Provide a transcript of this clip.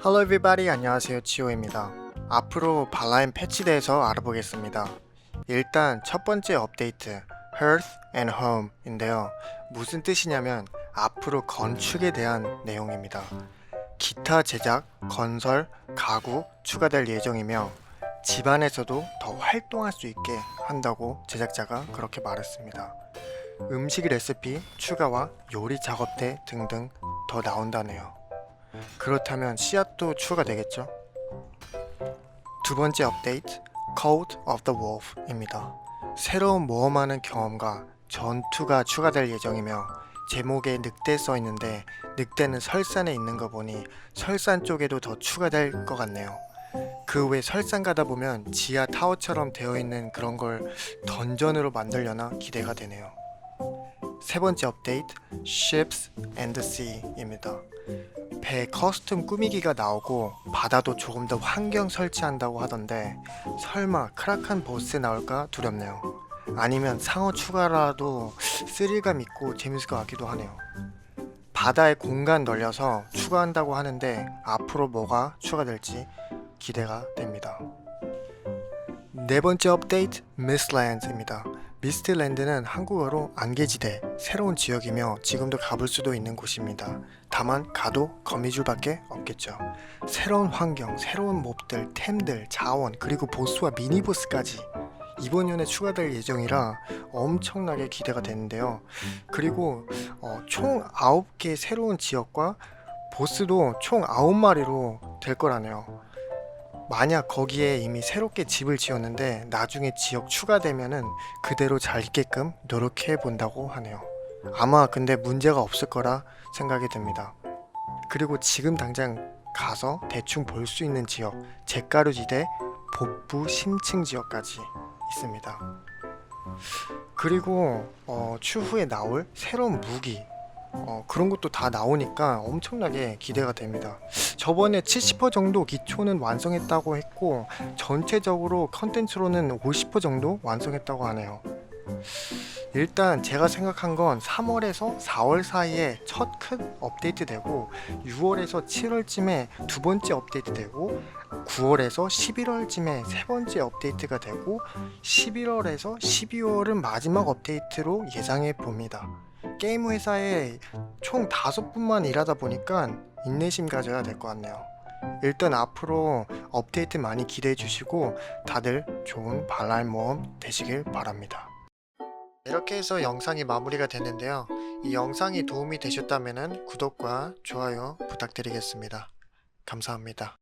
Hello everybody 안녕하세요 치오입니다. 앞으로 발라인 패치대에서 알아보겠습니다. 일단 첫 번째 업데이트 Hearth and Home인데요. 무슨 뜻이냐면 앞으로 건축에 대한 내용입니다. 기타 제작, 건설, 가구 추가될 예정이며 집안에서도 더 활동할 수 있게 한다고 제작자가 그렇게 말했습니다. 음식 레시피 추가와 요리 작업대 등등 더 나온다네요. 그렇다면 씨앗도 추가되겠죠? 두 번째 업데이트 Code of the Wolf입니다. 새로운 모험하는 경험과 전투가 추가될 예정이며 제목에 늑대 써 있는데 늑대는 설산에 있는 거 보니 설산 쪽에도 더 추가될 것 같네요. 그 외 설산 가다 보면 지하 타워처럼 되어 있는 그런 걸 던전으로 만들려나 기대가 되네요. 세 번째 업데이트 Ships and Sea입니다. 배 커스텀 꾸미기가 나오고 바다도 조금 더 환경 설치한다고 하던데 설마 크라칸 보스 나올까 두렵네요. 아니면 상어 추가라도 스릴감 있고 재밌을 것 같기도 하네요. 바다의 공간 넓려서 추가한다고 하는데 앞으로 뭐가 추가될지 기대가 됩니다. 네 번째 업데이트 미스트랜드입니다. 미스트랜드는 한국어로 안개지대, 새로운 지역이며 지금도 가볼 수도 있는 곳입니다. 다만 가도 거미줄밖에 없겠죠. 새로운 환경, 새로운 몹들, 템들, 자원, 그리고 보스와 미니보스까지 이번 연에 추가될 예정이라 엄청나게 기대가 되는데요. 그리고 어, 총 9개 새로운 지역과 보스도 총 9마리로 될 거라네요. 만약 거기에 이미 새롭게 집을 지었는데 나중에 지역 추가되면은 그대로 잘 있게끔 노력해 본다고 하네요. 아마 근데 문제가 없을 거라 생각이 듭니다. 그리고 지금 당장 가서 대충 볼 수 있는 지역, 잿가루지대, 복부 심층 지역까지 있습니다. 그리고 어, 추후에 나올 새로운 무기 어, 그런 것도 다 나오니까 엄청나게 기대가 됩니다. 저번에 70% 정도 기초는 완성했다고 했고 전체적으로 컨텐츠로는 50% 정도 완성했다고 하네요. 일단 제가 생각한 건 3월에서 4월 사이에 첫 큰 업데이트 되고 6월에서 7월쯤에 두 번째 업데이트 되고 9월에서 11월쯤에 세 번째 업데이트가 되고 11월에서 12월은 마지막 업데이트로 예상해 봅니다. 게임 회사에 총 다섯 분만 일하다 보니까 인내심 가져야 될 것 같네요. 일단 앞으로 업데이트 많이 기대해 주시고 다들 좋은 발랄 모험 되시길 바랍니다. 이렇게 해서 영상이 마무리가 됐는데요. 이 영상이 도움이 되셨다면 구독과 좋아요 부탁드리겠습니다. 감사합니다.